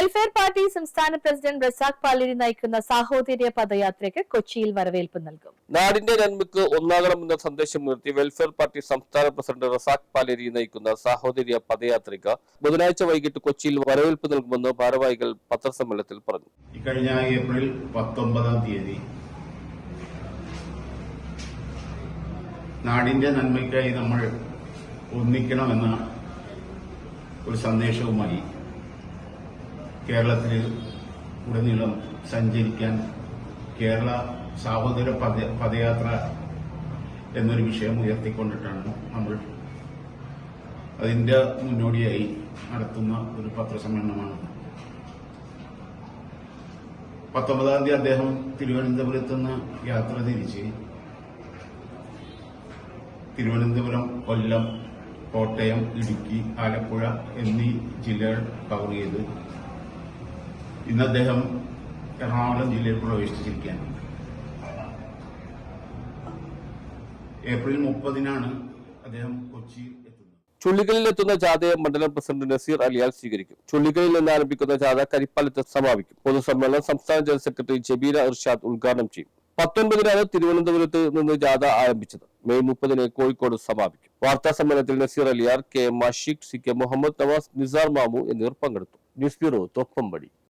Welfare party സംസ്ഥാന president Razak Paleri നയിക്കുന്ന സാഹോദര്യ പദയാത്രയ്ക്ക് കൊച്ചിയിൽ വരവേൽപ്പ് നൽകും. നാടിന്റെ നന്മയ്ക്ക് ഒന്നാകണമെന്ന സന്ദേശം ഉയർത്തി വെൽഫെയർ പാർട്ടി സംസ്ഥാന പ്രസിഡന്റ് റസാഖ് പാലേരി നയിക്കുന്ന സാഹോദര്യ പദയാത്രയ്ക്ക് ബുധനാഴ്ച വൈകിട്ട് കൊച്ചിയിൽ വരവേൽപ്പ് നൽകുമെന്ന് ഭാരവാഹികൾ പത്രസമ്മേളനത്തിൽ പറഞ്ഞു. ഇക്കഴിഞ്ഞ ഏപ്രിൽ പത്തൊമ്പതാം തീയതി നാടിന്റെ നന്മയ്ക്കായി നമ്മൾ ഒന്നിക്കണമെന്ന ഒരു സന്ദേശവുമായി കേരളത്തിൽ ഉടനീളം സഞ്ചരിക്കാൻ കേരള സാഹോദര പദ പദയാത്ര എന്നൊരു വിഷയം ഉയർത്തിക്കൊണ്ടിട്ടാണ് നമ്മൾ അതിന്റെ മുന്നോടിയായി നടത്തുന്ന ഒരു പത്രസമ്മേളനമാണ്. പത്തൊമ്പതാം തീയതി അദ്ദേഹം തിരുവനന്തപുരത്ത് നിന്ന് യാത്ര തിരിച്ച് തിരുവനന്തപുരം കൊല്ലം കോട്ടയം ഇടുക്കി ആലപ്പുഴ എന്നീ ജില്ലകൾ കവർ ചെയ്ത് ഇന്ന് അദ്ദേഹം എറണാകുളം ജില്ലയിൽ പ്രവേശിച്ചിരിക്കുകയാണ്. ഏപ്രിൽ മുപ്പതിനാണ് അദ്ദേഹം കൊച്ചി എത്തുന്ന ജാഥയെ മണ്ഡലം പ്രസിഡന്റ് നസീർ അലിയാൽ സ്വീകരിക്കും. ചുള്ളികളിൽ നിന്ന് ആരംഭിക്കുന്ന ജാഥ കരിപ്പാലത്ത് സമാപിക്കും. പൊതുസമ്മേളനം സംസ്ഥാന ജനറൽ സെക്രട്ടറി ജബീര ഇർഷാദ് ഉദ്ഘാടനം ചെയ്യും. പത്തൊൻപതിനാണ് തിരുവനന്തപുരത്ത് നിന്ന് ജാഥ ആരംഭിച്ചത്. മെയ് മുപ്പതിന് കോഴിക്കോട് സമാപിക്കും. വാർത്താ സമ്മേളനത്തിൽ Naseer Aliyar K M C K Muhammad Nawaz Nisar Mamu എന്നിവർ പങ്കെടുത്തു. News bureau Thoppumpady